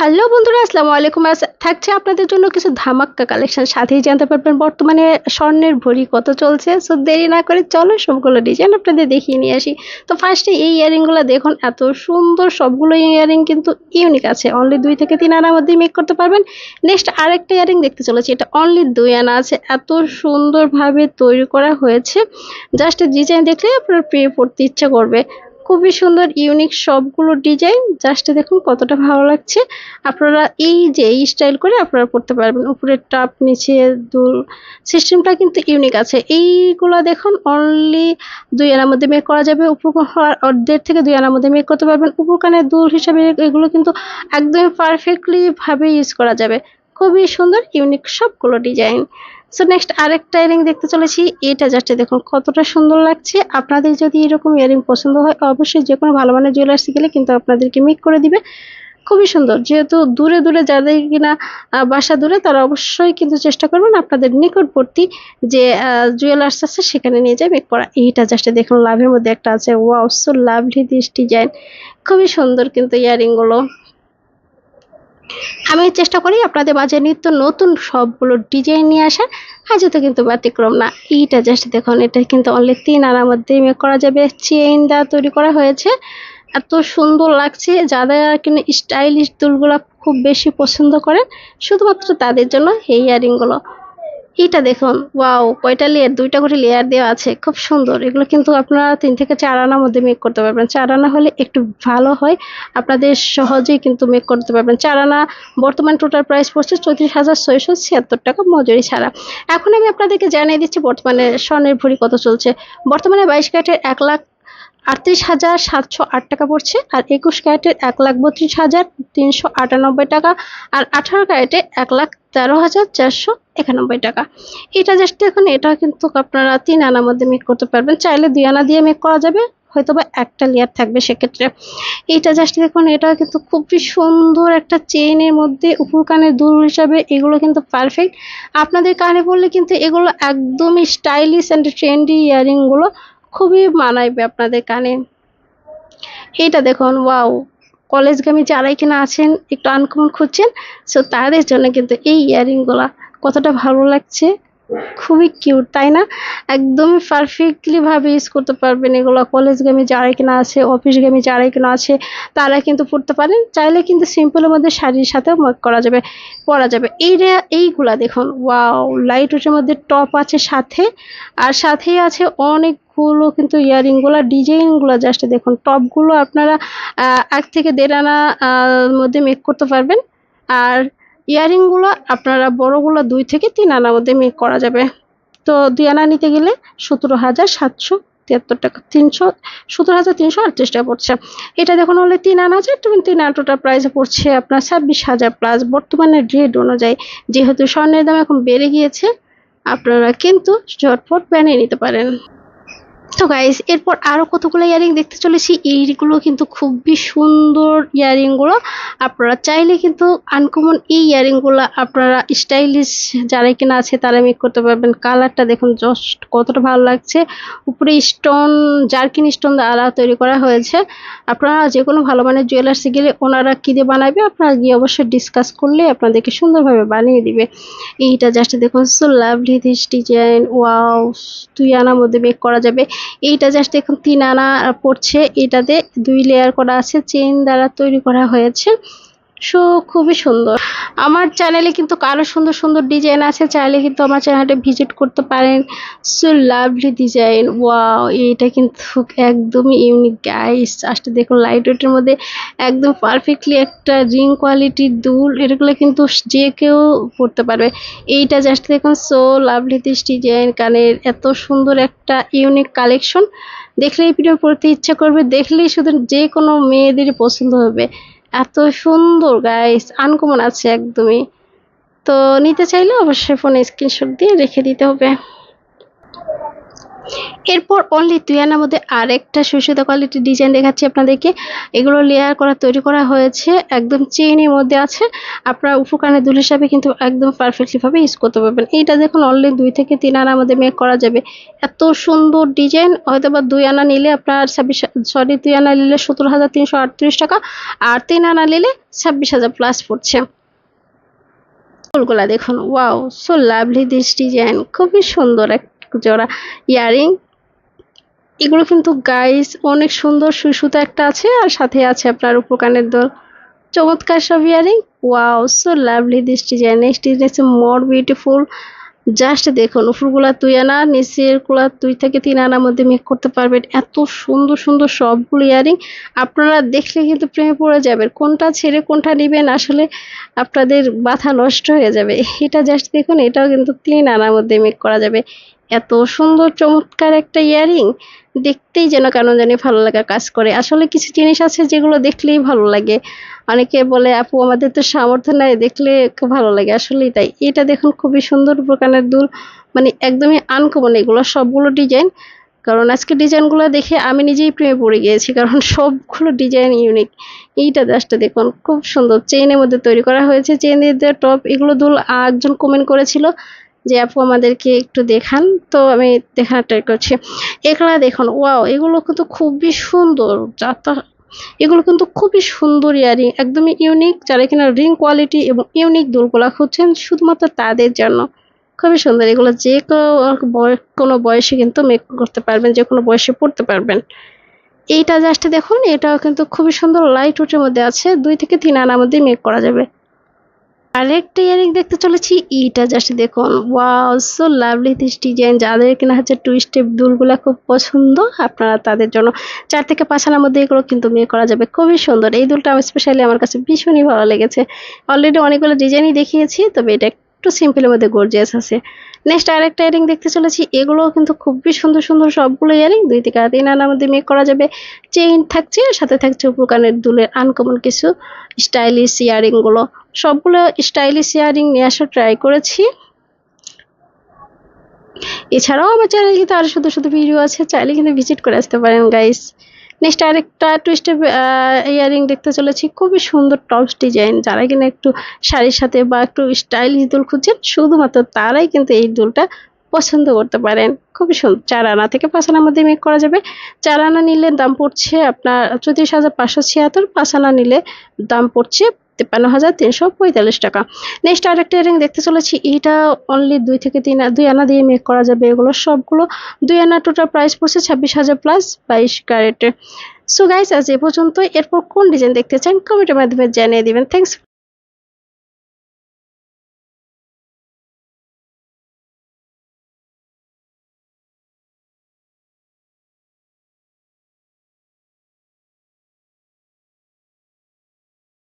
Hello বন্ধুরা, আসসালামু আলাইকুম। থাকছে আপনাদের জন্য কিছু ধামাক্কা কালেকশন সাথেই জানতে পারবেন বর্তমানে স্বর্ণের ভরি কত চলছে। সো দেরি না করে চলো সবগুলো ডিজাইন আপনাদের দেখিয়ে নিয়ে আসি। তো ফার্স্টে এই ইয়ারিংগুলো দেখুন, এত সুন্দর সবগুলো ইয়ারিং কিন্তু ইউনিক আছে। অনলি দুই থেকে তিন আনার মধ্যে মেক করতে পারবেন। নেক্সট আরেকটা ইয়ারিং দেখতে চলেছি, এটা অনলি দুই আনা আছে। এত সুন্দরভাবে তৈরি করা হয়েছে। জাস্ট ডিজাইন দেখলে আপনার প্রিয় পড়তে ইচ্ছা করবে। খুবই সুন্দর ইউনিক সবগুলো ডিজাইন জাস্ট দেখুন কতটা ভালো লাগছে। আপনারা এই যে, এই স্টাইল করে আপনারা পড়তে পারবেন। উপরের টাপ নিচে দুল সিস্টেমটা কিন্তু ইউনিক আছে। এইগুলো দেখুন অনলি দুই আনার মধ্যে মেক করা যাবে। উপর দেড় থেকে দুই আনার মধ্যে মেক করতে পারবেন। উপর কানের দুল হিসাবে এগুলো কিন্তু একদমই পারফেক্টলি ভাবে ইউজ করা যাবে। খুবই সুন্দর ইউনিক সবগুলো ডিজাইন সো নেক্সট আরেকটা ইয়ারিং দেখতে চলেছি। এটা জাস্ট দেখুন কতটা সুন্দর লাগছে। আপনাদের যদি এরকম ইয়ারিং পছন্দ হয়, অবশ্যই যে কোনো ভালো মানের জুয়েলার্সে গেলে কিন্তু আপনাদেরকে মেক করে দিবে। খুবই সুন্দর। যেহেতু দূরে দূরে যাদের কিনা বাসা দূরে, তারা অবশ্যই কিন্তু চেষ্টা করবেন আপনাদের নিকটবর্তী যে জুয়েলার্স আছে, সেখানে নিয়ে যায় মেক করা। এইটা জাস্ট দেখুন, লাভের মধ্যে একটা আছে। Wow so lovely this design খুবই সুন্দর কিন্তু ইয়ারিংগুলো আমি চেষ্টা করি আপনাদের মাঝে নিত্য নতুন সবগুলো ডিজাইন নিয়ে আসার। আজও তো কিন্তু ব্যতিক্রম না, এইটা জাস্ট দেখুন, এটা কিন্তু অনলি তিন আনার মধ্যে মেক করা যাবে। চেইন দ্বারা তৈরি করা হয়েছে। এত সুন্দর লাগছে, যাদের আর কিনা স্টাইলিশ দুলগুলো খুব বেশি পছন্দ করেন শুধুমাত্র তাদের জন্য এই ইয়ারিংগুলো এইটা দেখুন, ওয়াও, কয়টা লেয়ার দুইটা করে লেয়ার দেওয়া আছে, খুব সুন্দর। এগুলো কিন্তু আপনারা তিন থেকে চার আনার মধ্যে মেক করতে পারবেন। চার আনা হলে একটু ভালো হয়, আপনাদের সহজেই কিন্তু মেক করতে পারবেন। চার আনা, বর্তমান টোটাল প্রাইস পড়ছে চৌত্রিশ হাজার ছয়শো ছিয়াত্তর টাকা মজুরি ছাড়া। এখন আমি আপনাদেরকে জানিয়ে দিচ্ছি, বর্তমানে স্বর্ণের ভরি কত চলছে। বর্তমানে বাইশ ক্যারেটের এক লাখ আটত্রিশ হাজার সাতশো আট টাকা পড়ছে, আর একুশ ক্যারেটের এক লাখ বত্রিশ হাজার তিনশো আটানব্বই টাকা, আর আঠারো ক্যারেটে এক লাখ তেরো হাজার চারশো একানব্বই টাকা। এটা জাস্ট দেখুন, এটা কিন্তু আপনারা তিন আনার মধ্যে মেক করতে পারবেন। চাইলে দুই আনা দিয়ে মেক করা যাবে হয়তো বা একটা লেয়ার থাকবে সেক্ষেত্রে। এইটা জাস্ট দেখুন, এটা কিন্তু খুবই সুন্দর একটা চেইনের মধ্যে উপর কানের দুল হিসাবে এগুলো কিন্তু পারফেক্ট আপনাদের কানে পড়লে কিন্তু এগুলো একদমই স্টাইলিশ অ্যান্ড ট্রেন্ডি ইয়ারিংগুলো খুবই মানাইবে আপনাদের কানে। এইটা দেখুন ওয়াও কলেজগামী যারাই কিনা আছেন, একটু আনকমন খুঁজছেন সো তাদের জন্য কিন্তু এই ইয়ারিংগুলা কতটা ভালো লাগছে। খুবই কিউট তাই না? একদমই পারফেক্টলি ভাবে ইউজ করতে পারবেন এগুলো। কলেজগামী যারাই কিনা আছে অফিসগামী যারাই কিনা আছে, তারা কিন্তু পড়তে পারেন। চাইলে কিন্তু সিম্পলের মধ্যে শাড়ির সাথেও করা যাবে, পরা যাবে। এইটা, এইগুলা দেখুন ওয়াও লাইট ওয়েটের মধ্যে টপ আছে সাথে। আর সাথেই আছে অনেকগুলো কিন্তু ইয়ারিংগুলো ডিজাইনগুলো জাস্ট দেখুন। টপগুলো আপনারা এক থেকে দেড় আনা মধ্যে মেক করতে পারবেন। আর ইয়ারিংগুলো আপনারা বড়গুলো দুই থেকে তিন আনার মধ্যে মেক করা যাবে। তো দুই আনা নিতে গেলে সতেরো হাজার সাতশো তিয়াত্তর টাকা, তিনশো, সতেরো হাজার তিনশো আটত্রিশ টাকা পড়ছে। এটা দেখুন হলে তিন আনা তুমি তিন আনা টোটাল প্রাইসে পড়ছে আপনার ছাব্বিশ হাজার প্লাস বর্তমানে রেট অনুযায়ী যেহেতু স্বর্ণের দাম এখন বেড়ে গিয়েছে, আপনারা কিন্তু ঝটফট বানিয়ে নিতে পারেন। তো গাইস এরপর আরও কতগুলো ইয়ারিং দেখতে চলেছি। এইগুলো কিন্তু খুবই সুন্দর ইয়ারিংগুলো। আপনারা চাইলে কিন্তু আনকমন এই ইয়ারিংগুলো আপনারা স্টাইলিশ যারা কিনা আছে তারা মেক করতে পারবেন। কালারটা দেখুন জাস্ট কতটা ভালো লাগছে। উপরে স্টোন জার্কিন স্টোন দ্বারা তৈরি করা হয়েছে। আপনারা যে কোনো ভালো মানের জুয়েলার্সে গেলে ওনারা কী দিয়ে বানাবে? আপনারা গিয়ে অবশ্যই ডিসকাস করলে আপনাদেরকে সুন্দরভাবে বানিয়ে দিবে। এইটা জাস্ট দেখুন so lovely this design wow দুই আনার মধ্যে মেক করা যাবে। এইটা জাস্ট দেখুন তিন আনা পড়ছে। এটাতে দুই লেয়ার করা আছে চেন দ্বারা তৈরি করা হয়েছে। সো খুবই সুন্দর। আমার চ্যানেলে কিন্তু কারও সুন্দর সুন্দর ডিজাইন আছে, চাইলে কিন্তু আমার চ্যানেলটা ভিজিট করতে পারেন। সো লাভলি ডিজাইন ওয়াও এইটা কিন্তু একদমই ইউনিক গাইস আসতে দেখুন লাইট ওয়েটের মধ্যে একদম পারফেক্টলি একটা রিং কোয়ালিটির দুল, এগুলো কিন্তু যে কেউ পড়তে পারবে। এইটা জাস্ট দেখুন সো লাভলি দিস ডিজাইন কানের এত সুন্দর একটা ইউনিক কালেকশন দেখলেই ভিডিও পড়তে ইচ্ছা করবে, দেখলেই শুধু যে কোনো মেয়েদেরই পছন্দ হবে। এত সুন্দর গাইস আনকমন আছে একদমই। তো নিতে চাইলে অবশ্যই ফোনে স্ক্রিনশট দিয়ে রেখে দিতে হবে। এরপর অনলি দুই আনার মধ্যে আরেকটা সুসুতা কোয়ালিটির ডিজাইন দেখাচ্ছি আপনাদেরকে। এগুলো লেয়ার করা, তৈরি করা হয়েছে, একদম চেইনের মধ্যে আছে। আপনারা উপকানে দুল হিসাবে কিন্তু একদম পারফেক্টলি ভাবে ইউজ করতে পারবেন। এইটা দেখুন অনলি দুই থেকে তিন আনার মধ্যে মেক করা যাবে। এত সুন্দর ডিজাইন হয়তো বা দুই আনা নিলে আপনার ছাব্বিশ সরি দুই আনা নিলে সতেরো হাজার তিনশো আটত্রিশ টাকা, আর তিন আনা নিলে ছাব্বিশ হাজার প্লাস পড়ছে। ফুলগুলা দেখুন wow so lovely this design খুবই সুন্দর এক জোড়া ইয়ারিং। এগুলো কিন্তু গাইস অনেক সুন্দর সুসুতা একটা আছে আর সাথে আছে আপনার উপকানের দোল। চমৎকার সব earring. Wow so lovely this design next design more beautiful just দেখুন উপরগুলা তুই আনা নিচেরগুলা দুই থেকে তিন আনার মধ্যে মেক করতে পারবেন। এত সুন্দর সুন্দর সবগুলো ইয়ারিং। আপনারা দেখলে কিন্তু প্রেমে পড়ে যাবেন। কোনটা ছেড়ে কোনটা নেবেন আসলে আপনাদের মাথা নষ্ট হয়ে যাবে। এটা জাস্ট দেখুন, এটাও কিন্তু তিন আনার মধ্যে মেক করা যাবে। এত সুন্দর, চমৎকার একটা ইয়ারিং, দেখতেই যেন কেন জানি ভালো লাগা কাজ করে। আসলে কিছু জিনিস আছে যেগুলো দেখলেই ভালো লাগে। অনেকে বলে, আপু, আমাদের তো সামর্থ্য নাই, দেখলে খুব ভালো লাগে। আসলেই তাই। এটা দেখুন খুবই সুন্দর প্রকারের দুল মানে একদমই আনকমন এগুলো, সবগুলো ডিজাইন কারণ আজকে ডিজাইনগুলো দেখে আমি নিজেই প্রেমে পড়ে গিয়েছি, কারণ সবগুলো ডিজাইন ইউনিক এইটা জাস্ট দেখুন, খুব সুন্দর। চেইনের মধ্যে তৈরি করা হয়েছে চেইনের টপ এগুলো দুল আর একজন কমেন্ট করেছিল যে আপু আমাদেরকে একটু দেখান। তো আমি দেখার ট্রাই করছি। এগুলা দেখুন ওয়াও এগুলো কিন্তু খুবই সুন্দর। যাতা এগুলো কিন্তু খুবই সুন্দর ইয়ারিং, একদমই ইউনিক যারা কিনা রিং কোয়ালিটি এবং ইউনিক দুলগুলা খুঁজছেন, শুধুমাত্র তাদের জন্য। খুবই সুন্দর। এগুলো যে কোনো বয়- কোনো বয়সে কিন্তু মেক করতে পারবেন, যে কোনো বয়সে পড়তে পারবেন। এইটা জাস্ট দেখুন, এটাও কিন্তু খুবই সুন্দর। লাইট ওয়েটের মধ্যে আছে। দুই থেকে তিন আনার মধ্যে মেক করা যাবে। আরেকটা ইয়ারিং দেখতে চলেছি এইটা জাস্ট দেখুন। Wow so lovely this design যাদের কিনা হচ্ছে টুইস্টেপ দুলগুলো খুব পছন্দ, আপনারা তাদের জন্য চার থেকে পাঁচ আনার মধ্যে এগুলো কিন্তু মেয়ে করা যাবে। খুবই সুন্দর। এই দুলটা আমার স্পেশালি আমার কাছে ভীষণই ভালো লেগেছে। অলরেডি অনেকগুলো ডিজাইনই দেখিয়েছি, তবে এটা একটু সিম্পলের মধ্যে গর্জিয়াস আছে। নেক্সট আরেকটা ইয়ারিং দেখতে চলেছি, এগুলোও কিন্তু খুবই সুন্দর সুন্দর সবগুলো ইয়ারিং, দুই থেকে আর তিন আনার মধ্যে মেক করা যাবে। চেইন থাকছে সাথে থাকছে উপকানের দুলের আনকমন কিছু স্টাইলিশ ইয়ারিংগুলো। সবগুলো স্টাইলিশ ইয়ারিং নিয়ে আসার ট্রাই করেছি। এছাড়াও আমার চ্যানেলে কিন্তু আরও শুধু শুধু ভিডিও আছে, চাইলে কিন্তু ভিজিট করে আসতে পারেন গাইস নেক্সট আরেকটা টুইস্টে ইয়ারিং দেখতে চলেছি। খুবই সুন্দর টপস ডিজাইন যারা কিনা একটু শাড়ির সাথে বা একটু স্টাইলিশ দুল খুঁজছেন, শুধুমাত্র তারাই কিন্তু এই দুলটা পছন্দ করতে পারেন। খুবই সুন্দর। চার আনা থেকে পাঁচ আনার মধ্যে মেক করা যাবে। চার আনা নিলে দাম পড়ছে আপনার চৌত্রিশ হাজার পাঁচশো ছিয়াত্তর, পাঁচ আনা নিলে দাম পড়ছে তিপ্পান্ন হাজার তিনশো পঁয়তাল্লিশ টাকা। নেক্সট আরেকটা ইয়ারিং দেখতে চলেছি। এটা অনলি দুই থেকে তিন দুই আনা দিয়ে মেক করা যাবে। এগুলো সবগুলো দুই আনা টোটাল প্রাইস পড়ছে ছাব্বিশ হাজার প্লাস বাইশ ক্যারেটে সো গাইস আজ এ পর্যন্ত এরপর কোন ডিজাইন দেখতে চান কমেন্টের মাধ্যমে জানিয়ে দিবেন। থ্যাংকস